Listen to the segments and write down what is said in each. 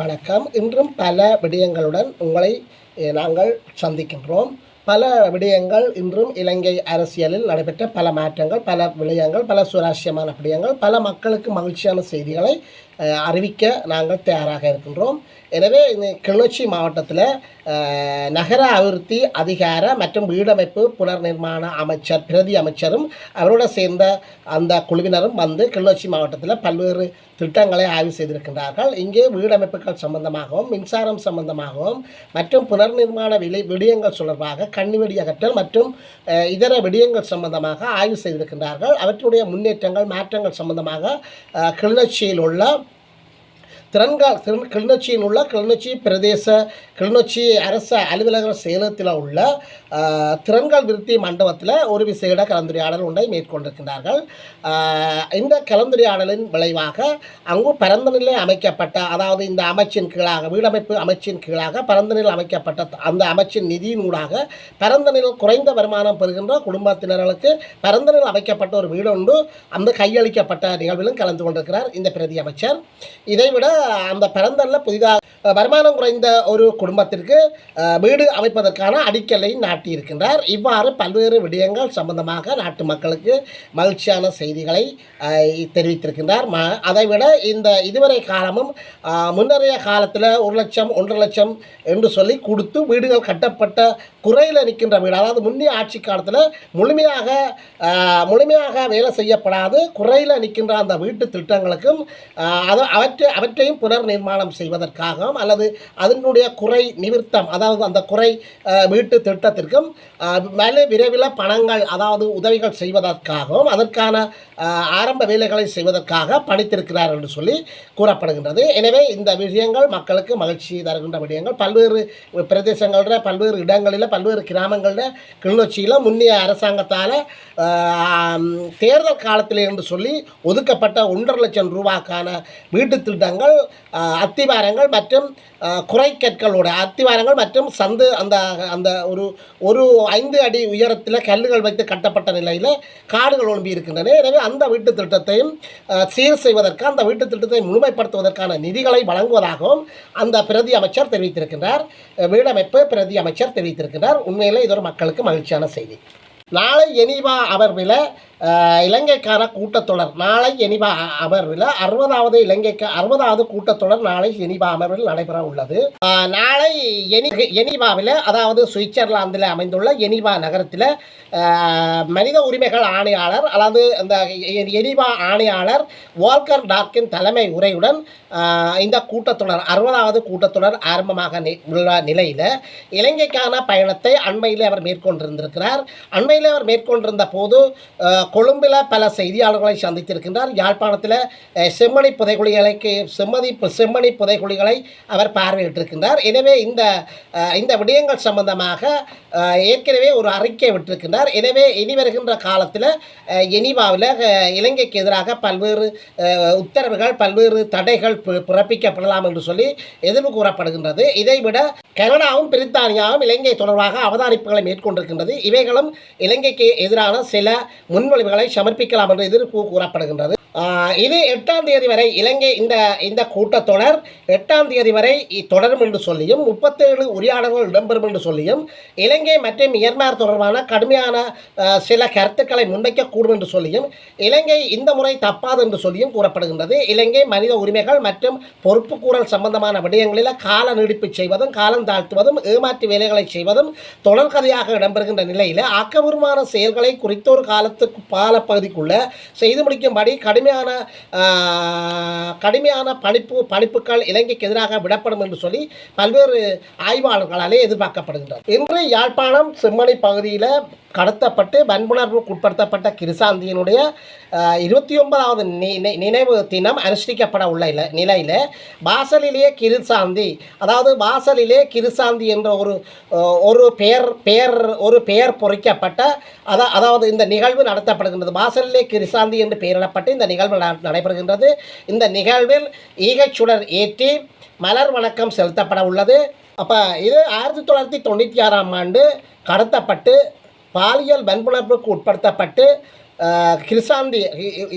வணக்கம். இன்றும் பல விடயங்களுடன் உங்களை நாங்கள் சந்திக்கின்றோம். பல விடயங்கள் இன்றும் இலங்கை அரசியலில் நடைபெற்ற பல மாற்றங்கள் பல விடயங்கள் பல சுவாரஸ்யமான விடயங்கள் பல மக்களுக்கு மகிழ்ச்சியான செய்திகளை அறிவிக்க நாங்கள் தயாராக இருக்கின்றோம். எனவே இந்த கிளிநொச்சி மாவட்டத்தில் நகர அபிவிருத்தி அதிகார மற்றும் வீடமைப்பு புனர் நிர்மாண அமைச்சர் பிரதி அமைச்சரும் அவரோட சேர்ந்த அந்த குழுவினரும் வந்து கிளிநொச்சி மாவட்டத்தில் பல்வேறு திட்டங்களை ஆய்வு செய்திருக்கின்றார்கள். இங்கே வீடமைப்புகள் சம்பந்தமாகவும் மின்சாரம் சம்பந்தமாகவும் மற்றும் புனர் நிர்மாண விலை விடயங்கள் தொடர்பாக கண்ணிவெடி அகற்றல் மற்றும் இதர விடயங்கள் சம்பந்தமாக ஆய்வு செய்திருக்கின்றார்கள். அவற்றுடைய முன்னேற்றங்கள் மாற்றங்கள் சம்பந்தமாக கிளிநொச்சியில் உள்ள திறன்கால் திறன் கிளிநொச்சியில் உள்ள கிளிநொச்சி பிரதேச கிளிநொச்சி அரச அலுவலக செயலகத்தில் உள்ள திறன்கால் திறன்கள் விருத்தி மண்டபத்தில் ஒரு விசேட கலந்துரையாடல் ஒன்றை மேற்கொண்டிருக்கின்றார்கள். இந்த கலந்துரையாடலின் விளைவாக அங்கு பரந்த நிலை அமைக்கப்பட்ட அதாவது இந்த அமைச்சின் கீழாக வீடமைப்பு அமைச்சின் கீழாக பரந்த அமைக்கப்பட்ட அந்த அமைச்சின் நிதியினூடாக பரந்த நிலையில் குறைந்த வருமானம் பெறுகின்ற குடும்பத்தினர்களுக்கு பரந்த அமைக்கப்பட்ட ஒரு வீடு ஒன்று அந்த கையளிக்கப்பட்ட நிகழ்விலும் கலந்து கொண்டிருக்கிறார் இந்த பிரதி அமைச்சர் இதைவிட அந்த பிறந்தல்ல புதிதாக வருமானம் குறைந்த ஒரு குடும்பத்திற்கு வீடு அமைப்பதற்கான அடிக்கலை நாட்டியிருக்கின்றார். இவ்வாறு பல்வேறு விடயங்கள் சம்பந்தமாக நாட்டு மக்களுக்கு மகிழ்ச்சியான செய்திகளை தெரிவித்திருக்கின்றார். ம அதைவிட இந்த இதுவரை காலமும் முன்னறைய காலத்தில் ஒரு லட்சம் ஒன்றரை லட்சம் என்று சொல்லி கொடுத்து வீடுகள் கட்டப்பட்ட குறையில் நிற்கின்ற வீடு. அதாவது முந்தைய ஆட்சி காலத்தில் முழுமையாக முழுமையாக வேலை செய்யப்படாது குறையில் நிற்கின்ற அந்த வீட்டு திட்டங்களுக்கும் அது அவற்றை அவற்றையும் புனர் நிர்மாணம் செய்வதற்காகவும் அல்லது அதனுடைய குறை நிவிர்த்தம் அதாவது அந்த குறை வீட்டு திட்டத்திற்கும் மேலே விரைவில் பணங்கள் அதாவது உதவிகள் செய்வதற்காகவும் அதற்கான ஆரம்ப வேலைகளை செய்வதற்காக பணித்திருக்கிறார் என்று சொல்லி கூறப்படுகின்றது. எனவே இந்த விஷயங்கள் மக்களுக்கு மகிழ்ச்சி தருகின்ற விடயங்கள். பல்வேறு பிரதேசங்களில் பல்வேறு இடங்களில் பல்வேறு கிராமங்களில் கிளிநொச்சியில் முன்னைய அரசாங்கத்தால் தேர்தல் காலத்தில் என்று சொல்லி ஒதுக்கப்பட்ட ஒன்றரை லட்சம் ரூபாய்க்கான வீட்டு திட்டங்கள் அத்திவாரங்கள் மற்றும் குறைக்கற்களோட அத்திவாரங்கள் மற்றும் சந்து அந்த அந்த ஒரு ஒரு ஐந்து அடி உயரத்தில் கல்லுகள் வைத்து கட்டப்பட்ட நிலையில் காடுகள் ஒழும்பி இருக்கின்றன. எனவே அந்த வீட்டு திட்டத்தையும் சீர் செய்வதற்கு அந்த வீட்டு திட்டத்தை முழுமைப்படுத்துவதற்கான நிதிகளை வழங்குவதாகவும் அந்த பிரதி அமைச்சர் தெரிவித்திருக்கின்றார். வீடமைப்பு பிரதி அமைச்சர் தெரிவித்திருக்கின்றார். உண்மையிலே இது ஒரு மக்களுக்கு மகிழ்ச்சியான செய்தி. நாளை எனிவா அமர்வில் அஹ், இலங்கைக்கான கூட்டத்தொடர். நாளை எனிவா அமர்வில் அறுபதாவது இலங்கைக்கு அறுபதாவது கூட்டத்தொடர் நாளை ஜெனிவா அமர்வில் நடைபெற உள்ளது. நாளை எனி எனிவாவில் அதாவது சுவிட்சர்லாந்தில் அமைந்துள்ள எனிவா நகரத்தில் மனித உரிமைகள் ஆணையாளர் அதாவது அந்த எனிவா ஆணையாளர் வால்கர் டார்க்கின் தலைமை உரையுடன் இந்த கூட்டத்தொடர் அறுபதாவது கூட்டத்தொடர் ஆரம்பமாக நி- உள்ள நிலையில் இலங்கைக்கான பயணத்தை அண்மையில் அவர் மேற்கொண்டிருந்திருக்கிறார். அண்மையில் அவர் மேற்கொண்டிருந்த போது கொழும்பில் பல செய்தியாளர்களை சந்தித்திருக்கின்றார். யாழ்ப்பாணத்தில் செம்மணி புதைகுழிகளுக்கு செம்மதி செம்மணி புதைகுழிகளை அவர் பார்வையிட்டிருக்கின்றார். எனவே இந்த இந்த விடயங்கள் சம்பந்தமாக ஏற்கனவே ஒரு அறிக்கை விட்டிருக்கின்றார். எனவே இனி வருகின்ற காலத்தில் எனிவாவில் இலங்கைக்கு எதிராக பல்வேறு உத்தரவுகள் பல்வேறு தடைகள் பிறப்பிக்கப்படலாம் என்று சொல்லி எதிர்வு கூறப்படுகின்றது. இதைவிட கனடாவும் பிரித்தானியாவும் இலங்கை தொடர்பாக அவதானிப்புகளை மேற்கொண்டிருக்கின்றது. இவைகளும் இலங்கைக்கு எதிரான சில முன்மொழிவுகளை சமர்ப்பிக்கலாம் என்று எதிர்ப்பு கூறப்படுகின்றது. இது எட்டாம் தேதி வரை இலங்கை இந்த இந்த கூட்டத்தொடர் எட்டாம் தேதி வரை தொடரும் என்று சொல்லியும் முப்பத்தேழு உரையாடல்கள் இடம்பெறும் என்று சொல்லியும் இலங்கை மற்றும் மியன்மார் தொடர்பான கடுமையான சில கருத்துக்களை முன்வைக்கக்கூடும் என்று சொல்லியும் இலங்கை இந்த முறை தப்பாது என்று சொல்லியும் கூறப்படுகின்றது. இலங்கை மனித உரிமைகள் மற்றும் பொறுப்புக்கூறல் சம்பந்தமான விடயங்களில் கால நீடிப்பு செய்வதும் காலம் தாழ்த்துவதும் ஏமாற்று வேலைகளை செய்வதும் தொடர்கதையாக இடம்பெறுகின்ற நிலையில் ஆக்கபூர்வமான செயல்களை குறித்தொரு காலத்துக்கு பாலப்பகுதிக்குள்ள செய்து முடிக்கும்படி கடுமையான கடுமையான பணிப்பு பணிப்புகள் இலங்கைக்கு எதிராக விடப்படும் என்று சொல்லி பல்வேறு ஆய்வாளர்களாலே எதிர்பார்க்கப்படுகின்றனர் இன்று யாழ்ப்பாணம் செம்மணி பகுதியில் கடத்தப்பட்டு வன்புணர்வுக்கு உட்படுத்தப்பட்ட கிருசாந்தியினுடைய இருபத்தி ஒன்பதாவது நினைவு தினம் அனுஷ்டிக்கப்பட உள்ள இல்லை நிலையில் வாசலிலே கிருசாந்தி அதாவது வாசலிலே கிருசாந்தி என்ற ஒரு ஒரு பெயர் பெயர் ஒரு பெயர் பொறிக்கப்பட்ட அதா அதாவது இந்த நிகழ்வு நடத்தப்படுகின்றது. வாசலிலே கிருசாந்தி என்று பெயரிடப்பட்டு இந்த நிகழ்வு நடைபெறுகின்றது. இந்த நிகழ்வில் ஈகச்சுடர் ஏற்றி மலர் வணக்கம் செலுத்தப்பட உள்ளது. அப்போ இது ஆயிரத்தி தொள்ளாயிரத்தி தொண்ணூற்றி ஆறாம் ஆண்டு கடத்தப்பட்டு பாலியல் வன்புணர்வுக்கு உட்படுத்தப்பட்டு கிருசாந்தி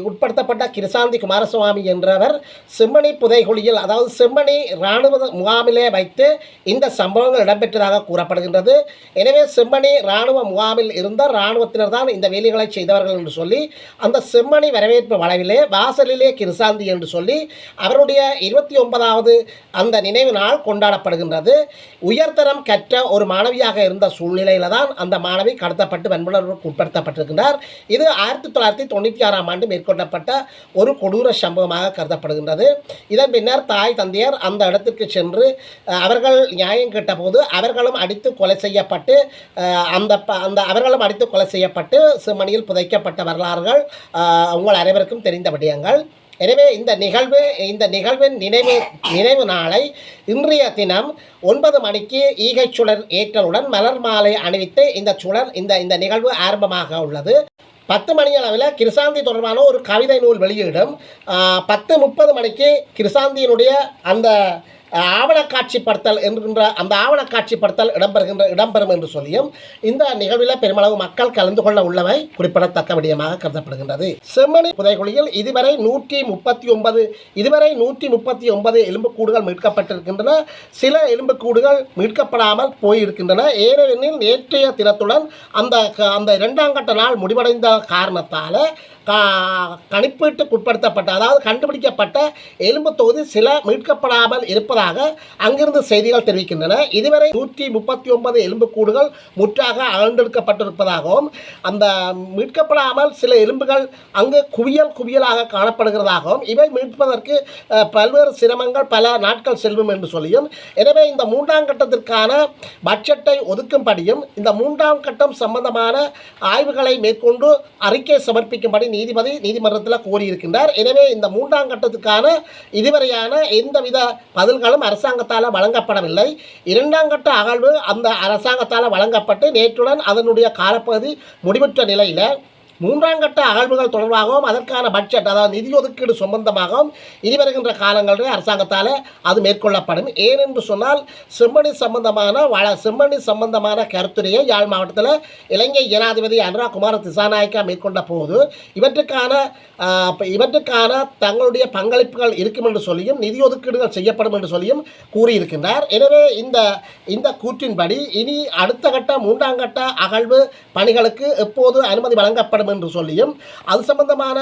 உட்படுத்தப்பட்ட கிருசாந்தி குமாரசுவாமி என்றவர் செம்மணி புதைகுழியில் அதாவது செம்மணி இராணுவ முகாமிலே வைத்து இந்த சம்பவங்கள் இடம்பெற்றதாக கூறப்படுகின்றது. எனவே செம்மணி இராணுவ முகாமில் இருந்த இராணுவத்தினர் தான் இந்த வேலைகளை செய்தவர்கள் என்று சொல்லி அந்த செம்மணி வரவேற்பு வளைவிலே வாசலிலே கிருசாந்தி என்று சொல்லி அவருடைய இருபத்தி ஒன்பதாவது அந்த நினைவு நாள் கொண்டாடப்படுகின்றது. உயர்தரம் கற்ற ஒரு மாணவியாக இருந்த சூழ்நிலையில் தான் அந்த மாணவி கடத்தப்பட்டு வன்புணர்வுக்கு உட்படுத்தப்பட்டிருக்கின்றார். இது ஆயிரத்தி தொள்ளாயிரத்தி தொண்ணூற்றி ஆறாம் ஆண்டு மேற்கொள்ளப்பட்ட ஒரு கொடூர சம்பவமாக கருதப்படுகின்றது. இதன் பின்னர் தாய் தந்தையர் அந்த இடத்திற்கு சென்று அவர்கள் நியாயம் கேட்டபோது அவர்களும் அடித்து கொலை செய்யப்பட்டு அந்த ப- அந்த அவர்களும் அடித்து கொலை செய்யப்பட்டு செம்மணியில் புதைக்கப்பட்ட வரலாறுகள் உங்கள் அனைவருக்கும் தெரிந்த விடயங்கள். எனவே இந்த நிகழ்வு இந்த நிகழ்வின் நினைவு நினைவு நாளை இன்றைய தினம் ஒன்பது மணிக்கு ஈகை சுடர் ஏற்றலுடன் மலர் மாலை அணிவித்து இந்த சுடர் இந்த இந்த நிகழ்வு ஆரம்பமாக உள்ளது. பத்து மணி அளவில் கிருசாந்தி தொடர்பான ஒரு கவிதை நூல் வெளியிடும். பத்து முப்பது மணிக்கு கிருசாந்தியினுடைய அந்த ஆவண ஆவணக்காட்சிப்படுத்தல் என்கின்ற அந்த ஆவணக்காட்சிப்படுத்தல் இடம்பெறுகின்ற இடம்பெறும் என்று சொல்லியும் இந்த நிகழ்வில் பெருமளவு மக்கள் கலந்து கொள்ள உள்ளவை குறிப்பிடத்தக்க விடயமாக கருதப்படுகின்றது. செம்மணி புதைகுழியில் இதுவரை நூற்றி முப்பத்தி ஒன்பது இதுவரை நூற்றி முப்பத்தி ஒன்பது எலும்புக்கூடுகள் மீட்கப்பட்டிருக்கின்றன. சில எலும்புக்கூடுகள் மீட்கப்படாமல் போயிருக்கின்றன. ஏனெனில் நேற்றைய தினத்துடன் அந்த க- அந்த இரண்டாம் கட்ட நாள் முடிவடைந்த காரணத்தால் கணிப்பீட்டுக்கு உட்படுத்தப்பட்ட அதாவது கண்டுபிடிக்கப்பட்ட எலும்பு தொகுதி சில மீட்கப்படாமல் இருப்பதாக அங்கிருந்து செய்திகள் தெரிவிக்கின்றன. இதுவரை நூற்றி முப்பத்தி ஒன்பது எலும்புக்கூடுகள் முற்றாக அகழ்ந்தெடுக்கப்பட்டிருப்பதாகவும் அந்த மீட்கப்படாமல் சில எலும்புகள் அங்கு குவியல் குவியலாக காணப்படுகிறதாகவும் இவை மீட்பதற்கு பல்வேறு சிரமங்கள் பல நாட்கள் செல்லும் என்று சொல்லியும் எனவே இந்த மூன்றாம் கட்டத்திற்கான பட்ஜெட்டை ஒதுக்கும்படியும் இந்த மூன்றாம் கட்டம் சம்பந்தமான ஆய்வுகளை மேற்கொண்டு அறிக்கை சமர்ப்பிக்கும்படி நீதிபதி நீதிமன்றத்தில் கோரியிருக்கின்றார். எனவே இந்த மூன்றாம் கட்டத்துக்கான இதுவரையான எந்தவித பதில்களும் அரசாங்கத்தால் வழங்கப்படவில்லை. இரண்டாம் கட்ட அகழ்வு அந்த அரசாங்கத்தால் வழங்கப்பட்டு நேற்றுடன் அதனுடைய காலப்பகுதி முடிவுற்ற நிலையில் மூன்றாம் கட்ட அகழ்வுகள் தொடர்பாகவும் அதற்கான பட்ஜெட் அதாவது நிதி ஒதுக்கீடு சம்பந்தமாகவும் இனி வருகின்ற காலங்களில் அரசாங்கத்தால் அது மேற்கொள்ளப்படும். ஏனென்று சொன்னால் செம்மணி சம்பந்தமான வள செம்மணி சம்பந்தமான கருத்துரையை யாழ் மாவட்டத்தில் இலங்கை ஜனாதிபதி அனுரா குமார திசாநாயக்கா மேற்கொண்ட போது இவற்றுக்கான இவற்றுக்கான தங்களுடைய பங்களிப்புகள் இருக்கும் என்று சொல்லியும் நிதி ஒதுக்கீடுகள் செய்யப்படும் என்று சொல்லியும் கூறியிருக்கின்றார். எனவே இந்த இந்த கூற்றின்படி இனி அடுத்த கட்ட மூன்றாம் கட்ட அகழ்வு பணிகளுக்கு எப்போது அனுமதி வழங்கப்படும் என்று சொல்லியும் அது சம்பந்தமான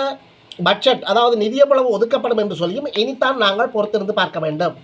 பட்ஜெட் அதாவது நிதியப்பளவு ஒதுக்கப்படும் என்று சொல்லியும் இனித்தான் நாங்கள் பொறுத்திருந்து பார்க்க வேண்டும்.